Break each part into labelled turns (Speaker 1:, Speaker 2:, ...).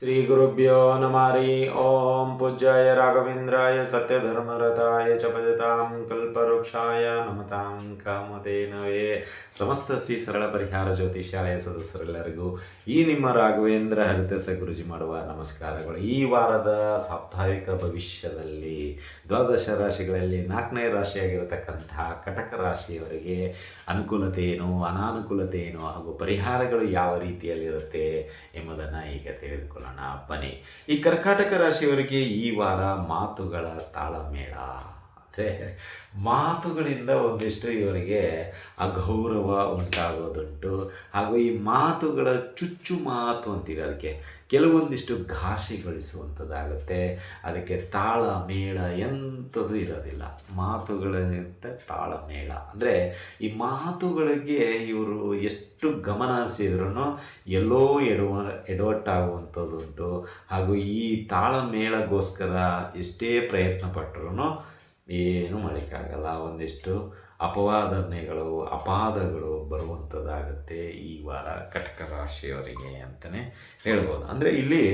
Speaker 1: ಶ್ರೀ ಗುರುಭ್ಯೋ ನಮಾರಿ ಓಂ. ಪೂಜ್ಯಾಯ ರಾಘವೇಂದ್ರಾಯ ಸತ್ಯಧರ್ಮರತಾಯ ಚ ಭಜತಾಂ ಕಲ್ಪವೃಕ್ಷಾಯ ನಮತಾಂ ಕಾಮಧೇನವೇ. ಸಮಸ್ತ ಶ್ರೀ ಸರಳ ಪರಿಹಾರ ಜ್ಯೋತಿಷಾಲಯ ಸದಸ್ಯರೆಲ್ಲರಿಗೂ ಈ ನಿಮ್ಮ ರಾಘವೇಂದ್ರ ಹರಿತಸ ಗುರುಜಿ ಮಾಡುವ ನಮಸ್ಕಾರಗಳು. ಈ ವಾರದ ಸಾಪ್ತಾಹಿಕ ಭವಿಷ್ಯದಲ್ಲಿ, ದ್ವಾದಶ ರಾಶಿಗಳಲ್ಲಿ ನಾಲ್ಕನೇ ರಾಶಿಯಾಗಿರತಕ್ಕಂಥ ಕಟಕ ರಾಶಿಯವರಿಗೆ ಅನುಕೂಲತೆ ಏನು ಅನಾನುಕೂಲತೆ ಏನು ಹಾಗೂ ಪರಿಹಾರಗಳು ಯಾವ ರೀತಿಯಲ್ಲಿರುತ್ತೆ ಎಂಬುದನ್ನು ಈಗ ತಿಳಿದುಕೊಳ್ಳೋಣ. ಬನ್ನಿ ಈ ಕರ್ಕಾಟಕ ರಾಶಿಯವರಿಗೆ ಈ ವಾರ ಮಾತುಗಳ ತಾಳಮೇಳ. ಅಂದರೆ ಮಾತುಗಳಿಂದ ಒಂದಿಷ್ಟು ಇವರಿಗೆ ಅಗೌರವ ಉಂಟಾಗೋದುಂಟು. ಹಾಗೂ ಈ ಮಾತುಗಳ ಚುಚ್ಚು ಮಾತು ಅಂತೀವಿ ಅದಕ್ಕೆ. ಕೆಲವೊಂದಿಷ್ಟು ಘಾಸಿಗೊಳಿಸುವಂಥದ್ದಾಗುತ್ತೆ ಅದಕ್ಕೆ ತಾಳ, ಮೇಳ ಎಂಥದ್ದು ಇರೋದಿಲ್ಲ. ಮಾತುಗಳಿಗಿಂತ ತಾಳ, ಮೇಳ. ಅಂದರೆ ಈ ಮಾತುಗಳಿಗೆ ಇವರು ಎಷ್ಟು ಗಮನ ಹರಿಸಿದ್ರೂ ಎಲ್ಲೋ ಎಡವ ಎಡವಟ್ಟಾಗುವಂಥದ್ದುಂಟು ಹಾಗೂ ಈ ತಾಳ, ಮೇಳಗೋಸ್ಕರ ಎಷ್ಟೇ ಪ್ರಯತ್ನ ಪಟ್ಟರೂ ಏನೂ ಮಾಡೋಕ್ಕಾಗಲ್ಲ ಒಂದಿಷ್ಟು ಅಪವಾದನೆಗಳು, ಅಪಾದಗಳು ಬರುವಂಥದ್ದಾಗುತ್ತೆ ಈ ವಾರ ಕಟಕ ರಾಶಿಯವರಿಗೆ ಅಂತಲೇ ಹೇಳ್ಬೋದು. ಅಂದರೆ ಇಲ್ಲಿ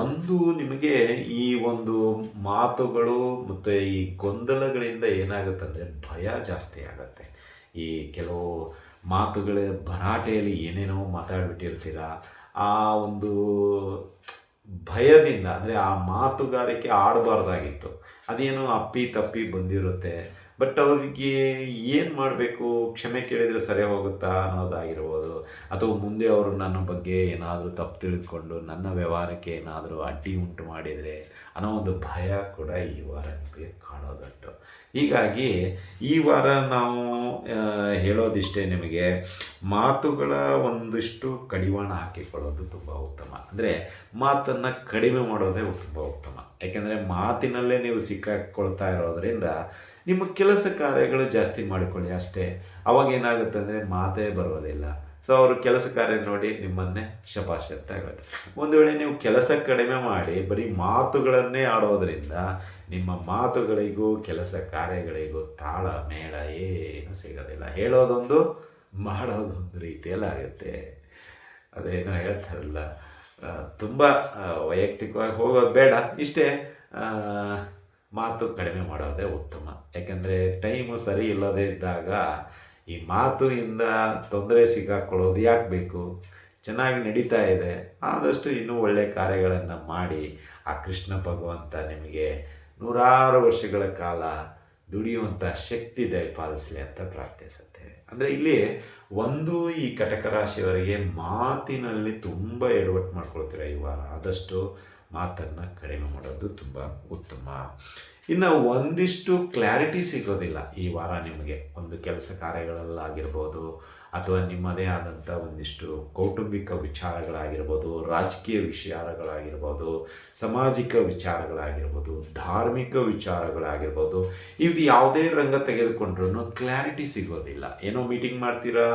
Speaker 1: ಒಂದು ನಿಮಗೆ ಈ ಒಂದು ಮಾತುಗಳು ಮತ್ತು ಈ ಗೊಂದಲಗಳಿಂದ ಏನಾಗುತ್ತೆ ಅಂದರೆ ಭಯ ಜಾಸ್ತಿ ಆಗುತ್ತೆ. ಈ ಕೆಲವು ಮಾತುಗಳ ಭರಾಟೆಯಲ್ಲಿ ಏನೇನೋ ಮಾತಾಡ್ಬಿಟ್ಟಿರ್ತೀರ, ಆ ಒಂದು ಭಯದಿಂದ, ಅಂದರೆ ಆ ಮಾತುಗಾರಿಕೆ ಆಡಬಾರ್ದಾಗಿತ್ತು. ಅದೇನೋ ಅಪ್ಪಿ ತಪ್ಪಿ ಬಂದಿರುತ್ತೆ. ಬಟ್ ಅವ್ರಿಗೆ ಏನು ಮಾಡಬೇಕು? ಕ್ಷಮೆ ಕೇಳಿದರೆ ಸರಿ ಹೋಗುತ್ತಾ ಅನ್ನೋದಾಗಿರ್ಬೋದು. ಅಥವಾ ಮುಂದೆ ಅವರು ನನ್ನ ಬಗ್ಗೆ ಏನಾದರೂ ತಪ್ಪು ತಿಳಿದುಕೊಂಡು ನನ್ನ ವ್ಯವಹಾರಕ್ಕೆ ಏನಾದರೂ ಅಡ್ಡಿ ಉಂಟು ಮಾಡಿದರೆ ಅನ್ನೋ ಒಂದು ಭಯ ಕೂಡ ಈ ವಾರಕ್ಕೆ ಕಾಣೋದುಂಟು ಹೀಗಾಗಿ ಈ ವಾರ ನಾವು ಹೇಳೋದಿಷ್ಟೇ ನಿಮಗೆ ಮಾತುಗಳ ಒಂದಿಷ್ಟು ಕಡಿವಾಣ ಹಾಕಿಕೊಳ್ಳೋದು ತುಂಬ ಉತ್ತಮ. ಅಂದರೆ ಮಾತನ್ನು ಕಡಿಮೆ ಮಾಡೋದೇ ತುಂಬ ಉತ್ತಮ. ಯಾಕೆಂದರೆ ಮಾತಿನಲ್ಲೇ ನೀವು ಸಿಕ್ಕಾಕೊಳ್ತಾ ಇರೋದ್ರಿಂದ ನಿಮ್ಮ ಕೆಲಸ ಕಾರ್ಯಗಳು ಜಾಸ್ತಿ ಮಾಡಿಕೊಳ್ಳಿ ಅಷ್ಟೇ. ಅವಾಗ ಏನಾಗುತ್ತೆ ಅಂದರೆ ಮಾತೇ ಬರೋದಿಲ್ಲ. ಸೊ ಅವರು ಕೆಲಸ ಕಾರ್ಯ ನೋಡಿ ನಿಮ್ಮನ್ನೇ ಶಪಾಶ್ ಅಂತ ಹೇಳ್ತಾರೆ ಒಂದು ವೇಳೆ ನೀವು ಕೆಲಸ ಕಡಿಮೆ ಮಾಡಿ ಬರೀ ಮಾತುಗಳನ್ನೇ ಆಡೋದ್ರಿಂದ ನಿಮ್ಮ ಮಾತುಗಳಿಗೂ ಕೆಲಸ ಕಾರ್ಯಗಳಿಗೂ ತಾಳ, ಮೇಳ ಏನು ಸಿಗೋದಿಲ್ಲ. ಹೇಳೋದೊಂದು, ಮಾಡೋದೊಂದು ರೀತಿಯಲ್ಲಿ ಆಗುತ್ತೆ ಅದೇನೋ ಹೇಳ್ತಾರಲ್ಲ ತುಂಬ ವೈಯಕ್ತಿಕವಾಗಿ ಹೋಗೋದು ಬೇಡ. ಇಷ್ಟೇ ಮಾತು ಕಡಿಮೆ ಮಾಡೋದೇ ಉತ್ತಮ. ಯಾಕೆಂದರೆ ಟೈಮು ಸರಿ ಇಲ್ಲದೇ ಇದ್ದಾಗ ಈ ಮಾತುಯಿಂದ ತೊಂದರೆ ಸಿಕ್ಕಾಕೊಳ್ಳೋದು ಯಾಕೆ ಬೇಕು? ಚೆನ್ನಾಗಿ ನಡೀತಾ ಇದೆ. ಆದಷ್ಟು ಇನ್ನೂ ಒಳ್ಳೆಯ ಕಾರ್ಯಗಳನ್ನು ಮಾಡಿ ಆ ಕೃಷ್ಣ ಭಗವಂತ ನಿಮಗೆ ನೂರಾರು ವರ್ಷಗಳ ಕಾಲ ದುಡಿಯುವಂಥ ಶಕ್ತಿ ದಯಪಾಲಿಸಲಿ ಅಂತ ಪ್ರಾರ್ಥಿಸುತ್ತೇವೆ. ಅಂದರೆ ಇಲ್ಲಿ ಒಂದು ಈ ಕಟಕ ರಾಶಿಯವರಿಗೆ ಮಾತಿನಲ್ಲಿ ತುಂಬ ಎಡವಟ್ಟು ಮಾಡ್ಕೊಳ್ತೀರ ಈ ವಾರ? ಆದಷ್ಟು ಮಾತನ್ನು ಕಡಿಮೆ ಮಾಡೋದು ತುಂಬ ಉತ್ತಮ. ಇನ್ನು ಒಂದಿಷ್ಟು ಕ್ಲಾರಿಟಿ ಸಿಗೋದಿಲ್ಲ. ಈ ವಾರ ನಿಮಗೆ ಒಂದು ಕೆಲಸ ಕಾರ್ಯಗಳಲ್ಲಾಗಿರ್ಬೋದು ಅಥವಾ ನಿಮ್ಮದೇ ಆದಂಥ ಒಂದಿಷ್ಟು ಕೌಟುಂಬಿಕ ವಿಚಾರಗಳಾಗಿರ್ಬೋದು, ರಾಜಕೀಯ ವಿಚಾರಗಳಾಗಿರ್ಬೋದು, ಸಾಮಾಜಿಕ ವಿಚಾರಗಳಾಗಿರ್ಬೋದು, ಧಾರ್ಮಿಕ ವಿಚಾರಗಳಾಗಿರ್ಬೋದು ಇದು ಯಾವುದೇ ರಂಗ ತೆಗೆದುಕೊಂಡ್ರೂ ಕ್ಲಾರಿಟಿ ಸಿಗೋದಿಲ್ಲ. ಏನೋ ಮೀಟಿಂಗ್ ಮಾಡ್ತೀರಾ,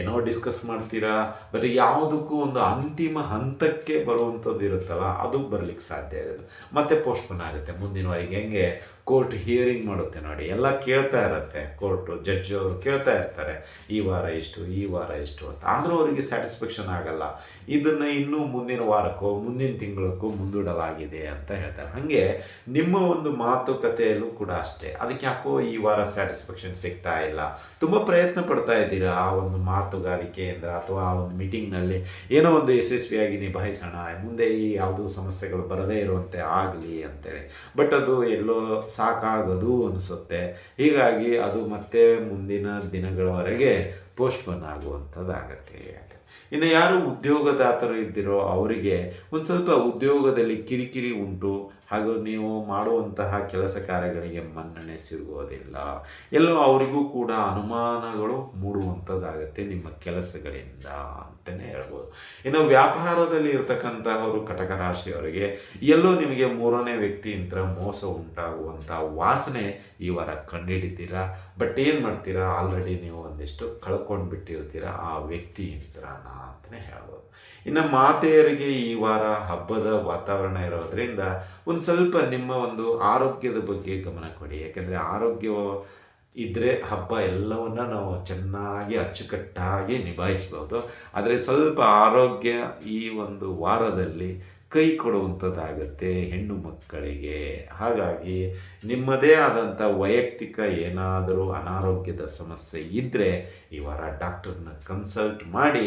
Speaker 1: ಏನೋ ಡಿಸ್ಕಸ್ ಮಾಡ್ತೀರಾ ಬಟ್ ಯಾವುದಕ್ಕೂ ಒಂದು ಅಂತಿಮ ಹಂತಕ್ಕೆ ಬರುವಂಥದ್ದು ಇರುತ್ತಲ್ಲ, ಅದು ಬರಲಿಕ್ಕೆ ಸಾಧ್ಯ ಆಗುತ್ತೆ ಮತ್ತೆ ಪೋಸ್ಟ್ಪೋನ್ ಆಗುತ್ತೆ. ಮುಂದಿನ ವರೆಗೆ ಹೆಂಗೆ ಕೋರ್ಟ್ ಹಿಯರಿಂಗ್ ಮಾಡುತ್ತೆ ನೋಡಿ. ಎಲ್ಲ ಕೇಳ್ತಾ ಇರುತ್ತೆ. ಕೋರ್ಟು ಜಡ್ಜ್ ಅವರು ಕೇಳ್ತಾ ಇರ್ತಾರೆ. ಈ ವಾರ ಇಷ್ಟು ಈ ವಾರ ಎಷ್ಟು ಅಂತ. ಆದರೂ ಅವರಿಗೆ ಸ್ಯಾಟಿಸ್ಫ್ಯಾಕ್ಷನ್ ಆಗಲ್ಲ. ಇದನ್ನು ಇನ್ನೂ ಮುಂದಿನ ವಾರಕ್ಕೋ, ಮುಂದಿನ ತಿಂಗಳಕ್ಕೂ ಮುಂದೂಡಲಾಗಿದೆ ಅಂತ ಹೇಳ್ತಾರೆ. ಹಾಗೆ ನಿಮ್ಮ ಒಂದು ಮಾತುಕತೆಯಲ್ಲೂ ಕೂಡ ಅಷ್ಟೇ. ಅದಕ್ಕೆ ಯಾಕೋ ಈ ವಾರ ಸ್ಯಾಟಿಸ್ಫ್ಯಾಕ್ಷನ್ ಸಿಗ್ತಾ ಇಲ್ಲ. ತುಂಬ ಪ್ರಯತ್ನ ಪಡ್ತಾ ಇದ್ದೀರಾ? ಆ ಒಂದು ಮಾತುಗಾರಿಕೆಯಿಂದ ಅಥವಾ ಆ ಒಂದು ಮೀಟಿಂಗ್ನಲ್ಲಿ ಏನೋ ಒಂದು ಯಶಸ್ವಿಯಾಗಿ ನಿಭಾಯಿಸೋಣ, ಮುಂದೆ ಈ ಯಾವುದೂ ಸಮಸ್ಯೆಗಳು ಬರದೇ ಇರುವಂತೆ ಆಗಲಿ ಅಂತೇಳಿ. ಬಟ್ ಅದು ಎಲ್ಲೋ ಸಾಕಾಗೋದು ಅನಿಸುತ್ತೆ. ಹೀಗಾಗಿ ಅದು ಮತ್ತೆ ಮುಂದಿನ ದಿನಗಳವರೆಗೆ ಪೋಸ್ಟ್ಪೋನ್ ಆಗುವಂಥದ್ದಾಗತ್ತೆ ಇನ್ನು ಯಾರು ಉದ್ಯೋಗದಾತರು ಇದ್ದಿರೋ ಅವರಿಗೆ ಒಂದು ಸ್ವಲ್ಪ ಉದ್ಯೋಗದಲ್ಲಿ ಕಿರಿಕಿರಿ ಉಂಟು ಹಾಗೂ ನೀವು ಮಾಡುವಂತಹ ಕೆಲಸ ಕಾರ್ಯಗಳಿಗೆ ಮನ್ನಣೆ ಸಿಗುವುದಿಲ್ಲ. ಎಲ್ಲೋ ಅವರಿಗೂ ಕೂಡ ಅನುಮಾನಗಳು ಮೂಡುವಂಥದ್ದಾಗತ್ತೆ ನಿಮ್ಮ ಕೆಲಸಗಳಿಂದ ಅಂತಲೇ ಹೇಳ್ಬೋದು. ಇನ್ನು ವ್ಯಾಪಾರದಲ್ಲಿ ಇರತಕ್ಕಂತಹವರು ಕಟಕ ರಾಶಿಯವರಿಗೆ ಎಲ್ಲೋ ನಿಮಗೆ ಮೂರನೇ ವ್ಯಕ್ತಿಯಿಂದ ಮೋಸ ಉಂಟಾಗುವಂಥ ವಾಸನೆ ಈ ವಾರ ಕಂಡುಹಿಡಿತೀರಾ? ಬಟ್ ಏನು ಮಾಡ್ತೀರಾ? ಆಲ್ರೆಡಿ ನೀವು ಒಂದಿಷ್ಟು ಕಳ್ಕೊಂಡು ಬಿಟ್ಟಿರ್ತೀರಾ ಆ ವ್ಯಕ್ತಿಯಿಂದ್ರನ ಅಂತಲೇ ಹೇಳ್ಬೋದು. ಇನ್ನು ಮಾತೆಯರಿಗೆ ಈ ವಾರ ಹಬ್ಬದ ವಾತಾವರಣ ಇರೋದ್ರಿಂದ ಒಂದು ಸ್ವಲ್ಪ ನಿಮ್ಮ ಒಂದು ಆರೋಗ್ಯದ ಬಗ್ಗೆ ಗಮನ ಕೊಡಿ. ಯಾಕೆಂದರೆ ಆರೋಗ್ಯ ಇದ್ದರೆ ಹಬ್ಬ ಎಲ್ಲವನ್ನ ನಾವು ಚೆನ್ನಾಗಿ ಅಚ್ಚುಕಟ್ಟಾಗಿ ನಿಭಾಯಿಸ್ಬೋದು. ಆದರೆ ಸ್ವಲ್ಪ ಆರೋಗ್ಯ ಈ ಒಂದು ವಾರದಲ್ಲಿ ಕೈ ಕೊಡುವಂಥದ್ದಾಗುತ್ತೆ ಹೆಣ್ಣು ಮಕ್ಕಳಿಗೆ. ಹಾಗಾಗಿ ನಿಮ್ಮದೇ ಆದಂಥ ವೈಯಕ್ತಿಕ ಏನಾದರೂ ಅನಾರೋಗ್ಯದ ಸಮಸ್ಯೆ ಇದ್ದರೆ ಈ ವಾರ ಡಾಕ್ಟರ್ನ ಕನ್ಸಲ್ಟ್ ಮಾಡಿ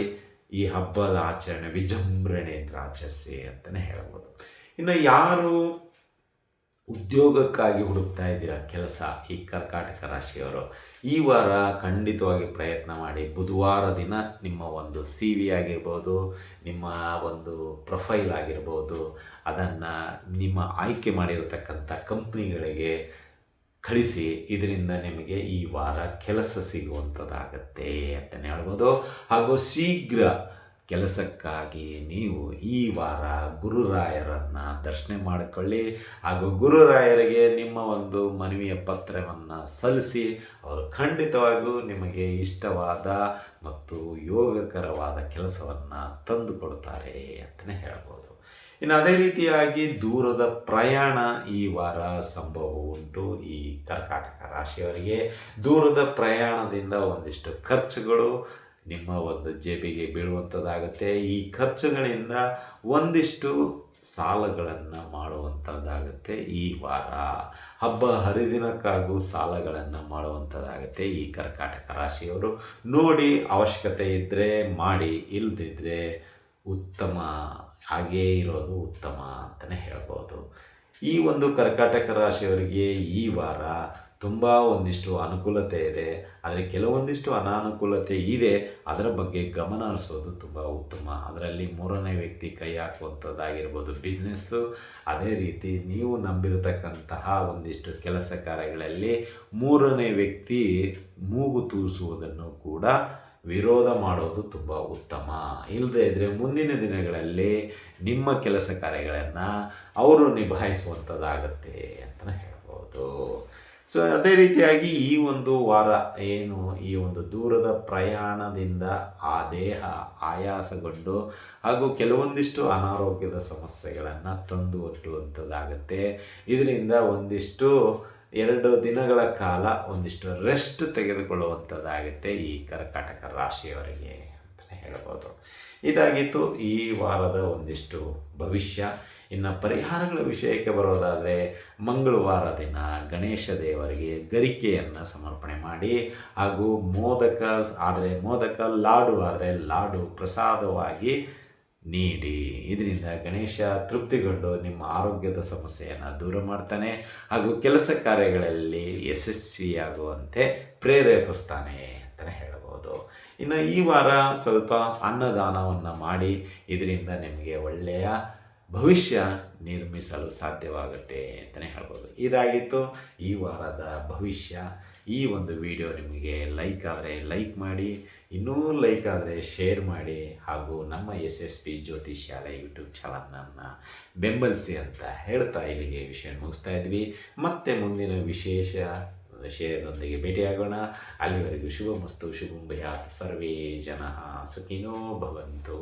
Speaker 1: ಈ ಹಬ್ಬದ ಆಚರಣೆ ವಿಜೃಂಭಣೆಯಿಂದ ಆಚರಿಸಿ ಅಂತಲೇ ಹೇಳ್ಬೋದು. ಇನ್ನು ಯಾರು ಉದ್ಯೋಗಕ್ಕಾಗಿ ಹುಡುಕ್ತಾ ಇದ್ದೀರಾ ಕೆಲಸ, ಈ ಕರ್ಕಾಟಕ ರಾಶಿಯವರು? ಈ ವಾರ ಖಂಡಿತವಾಗಿ ಪ್ರಯತ್ನ ಮಾಡಿ. ಬುಧವಾರ ದಿನ ನಿಮ್ಮ ಒಂದು ಸಿ ವಿ ಆಗಿರ್ಬೋದು, ನಿಮ್ಮ ಒಂದು ಪ್ರೊಫೈಲ್ ಆಗಿರ್ಬೋದು, ಅದನ್ನು ನಿಮ್ಮ ಆಯ್ಕೆ ಮಾಡಿರತಕ್ಕಂಥ ಕಂಪ್ನಿಗಳಿಗೆ ಕಳಿಸಿ, ಇದರಿಂದ ನಿಮಗೆ ಈ ವಾರ ಕೆಲಸ ಸಿಗುವಂಥದ್ದಾಗತ್ತೆ ಅಂತಲೇ ಹೇಳ್ಬೋದು. ಹಾಗೂ ಶೀಘ್ರ ಕೆಲಸಕ್ಕಾಗಿ ನೀವು ಈ ವಾರ ಗುರುರಾಯರನ್ನು ದರ್ಶನ ಮಾಡಿಕೊಳ್ಳಿ. ಹಾಗೂ ಗುರುರಾಯರಿಗೆ ನಿಮ್ಮ ಒಂದು ಮನವಿಯ ಪತ್ರವನ್ನು ಸಲ್ಲಿಸಿ, ಅವರು ಖಂಡಿತವಾಗಿಯೂ ನಿಮಗೆ ಇಷ್ಟವಾದ ಮತ್ತು ಯೋಗಕರವಾದ ಕೆಲಸವನ್ನು ತಂದುಕೊಡ್ತಾರೆ ಅಂತಲೇ ಹೇಳ್ಬೋದು. ಇನ್ನು ಅದೇ ರೀತಿಯಾಗಿ ದೂರದ ಪ್ರಯಾಣ ಈ ವಾರ ಸಂಭವ ಉಂಟು ಈ ಕರ್ಕಾಟಕ ರಾಶಿಯವರಿಗೆ. ದೂರದ ಪ್ರಯಾಣದಿಂದ ಒಂದಿಷ್ಟು ಖರ್ಚುಗಳು ನಿಮ್ಮ ಒಂದು ಜೇಬಿಗೆ ಬೀಳುವಂಥದ್ದಾಗತ್ತೆ ಈ ಖರ್ಚುಗಳಿಂದ ಒಂದಿಷ್ಟು ಸಾಲಗಳನ್ನು ಮಾಡುವಂಥದ್ದಾಗತ್ತೆ ಈ ವಾರ. ಹಬ್ಬ ಹರಿದಿನಕ್ಕಾಗೂ ಸಾಲಗಳನ್ನು ಮಾಡುವಂಥದ್ದಾಗತ್ತೆ ಈ ಕರ್ಕಾಟಕ ರಾಶಿಯವರು. ನೋಡಿ ಅವಶ್ಯಕತೆ ಇದ್ದರೆ ಮಾಡಿ ಇಲ್ಲದಿದ್ದರೆ ಉತ್ತಮ, ಹಾಗೇ ಇರೋದು ಉತ್ತಮ ಅಂತಲೇ ಹೇಳ್ಬೋದು. ಈ ಒಂದು ಕರ್ಕಾಟಕ ರಾಶಿಯವರಿಗೆ ಈ ವಾರ ತುಂಬ ಒಂದಿಷ್ಟು ಅನುಕೂಲತೆ ಇದೆ. ಆದರೆ ಕೆಲವೊಂದಿಷ್ಟು ಅನಾನುಕೂಲತೆ ಇದೆ. ಅದರ ಬಗ್ಗೆ ಗಮನ ಹರಿಸೋದು ತುಂಬ ಉತ್ತಮ. ಅದರಲ್ಲಿ ಮೂರನೇ ವ್ಯಕ್ತಿ ಕೈ ಹಾಕುವಂಥದ್ದಾಗಿರ್ಬೋದು ಬಿಸ್ನೆಸ್ಸು ಅದೇ ರೀತಿ ನೀವು ನಂಬಿರತಕ್ಕಂತಹ ಒಂದಿಷ್ಟು ಕೆಲಸ ಕಾರ್ಯಗಳಲ್ಲಿ ಮೂರನೇ ವ್ಯಕ್ತಿ ಮೂಗು ತೂರಿಸುವುದನ್ನು ಕೂಡ ವಿರೋಧ ಮಾಡೋದು ತುಂಬ ಉತ್ತಮ. ಇಲ್ಲದೇ ಇದ್ದರೆ ಮುಂದಿನ ದಿನಗಳಲ್ಲಿ ನಿಮ್ಮ ಕೆಲಸ ಕಾರ್ಯಗಳನ್ನು ಅವರು ನಿಭಾಯಿಸುವಂಥದ್ದಾಗತ್ತೆ ಅಂತಲೇ ಹೇಳ್ಬೋದು. ಸೊ ಅದೇ ರೀತಿಯಾಗಿ ಈ ಒಂದು ವಾರ ಏನು, ಈ ಒಂದು ದೂರದ ಪ್ರಯಾಣದಿಂದ ಆ ದೇಹ ಆಯಾಸಗೊಂಡು ಹಾಗೂ ಕೆಲವೊಂದಿಷ್ಟು ಅನಾರೋಗ್ಯದ ಸಮಸ್ಯೆಗಳನ್ನು ತಂದು ಒಟ್ಟುವಂಥದ್ದಾಗುತ್ತೆ. ಇದರಿಂದ ಒಂದಿಷ್ಟು, ಎರಡು ದಿನಗಳ ಕಾಲ ಒಂದಿಷ್ಟು ರೆಸ್ಟ್ ತೆಗೆದುಕೊಳ್ಳುವಂಥದ್ದಾಗುತ್ತೆ ಈ ಕರ್ಕಾಟಕ ರಾಶಿಯವರಿಗೆ. ಅಂತಲೇ ಹೇಳ್ಬೋದು ಇದಾಗಿತ್ತು ಈ ವಾರದ ಒಂದಿಷ್ಟು ಭವಿಷ್ಯ. ಇನ್ನು ಪರಿಹಾರಗಳ ವಿಷಯಕ್ಕೆ ಬರೋದಾದರೆ ಮಂಗಳವಾರ ದಿನ ಗಣೇಶ ದೇವರಿಗೆ ಗರಿಕೆಯನ್ನು ಸಮರ್ಪಣೆ ಮಾಡಿ ಹಾಗೂ ಮೋದಕ, ಆದರೆ ಮೋದಕ ಲಾಡು ಆದರೆ ಲಾಡು ಪ್ರಸಾದವಾಗಿ ನೀಡಿ. ಇದರಿಂದ ಗಣೇಶ ತೃಪ್ತಿಗೊಂಡು ನಿಮ್ಮ ಆರೋಗ್ಯದ ಸಮಸ್ಯೆಯನ್ನು ದೂರ ಮಾಡ್ತಾನೆ ಹಾಗೂ ಕೆಲಸ ಕಾರ್ಯಗಳಲ್ಲಿ ಯಶಸ್ವಿಯಾಗುವಂತೆ ಪ್ರೇರೇಪಿಸ್ತಾನೆ. ಇನ್ನು ಈ ವಾರ ಸ್ವಲ್ಪ ಅನ್ನದಾನವನ್ನು ಮಾಡಿ ಇದರಿಂದ ನಿಮಗೆ ಒಳ್ಳೆಯ ಭವಿಷ್ಯ ನಿರ್ಮಿಸಲು ಸಾಧ್ಯವಾಗುತ್ತೆ ಅಂತಲೇ ಹೇಳ್ಬೋದು. ಇದಾಗಿತ್ತು ಈ ವಾರದ ಭವಿಷ್ಯ. ಈ ಒಂದು ವಿಡಿಯೋ ನಿಮಗೆ ಲೈಕ್ ಆದರೆ ಲೈಕ್ ಮಾಡಿ, ಇನ್ನೂ ಲೈಕ್ ಆದರೆ ಶೇರ್ ಮಾಡಿ ಹಾಗೂ ನಮ್ಮ ಎಸ್ ಎಸ್ ಪಿ ಜ್ಯೋತಿಷ್ ಶಾಲೆ ಯೂಟ್ಯೂಬ್ ಚಾನಲನ್ನು ಬೆಂಬಲಿಸಿ ಅಂತ ಹೇಳ್ತಾ ಇಲ್ಲಿಗೆ ವಿಷಯ ಮುಗಿಸ್ತಾ ಇದ್ವಿ. ಮತ್ತೆ ಮುಂದಿನ ವಿಶೇಷ ವಿಷಯದೊಂದಿಗೆ ಭೇಟಿಯಾಗೋಣ. ಅಲ್ಲಿವರೆಗೂ ಶುಭಮಸ್ತು ಶುಭಂ ಭಯಾತ್ ಸರ್ವೇ ಜನ ಸುಖಿನೋ ಭವಂತು.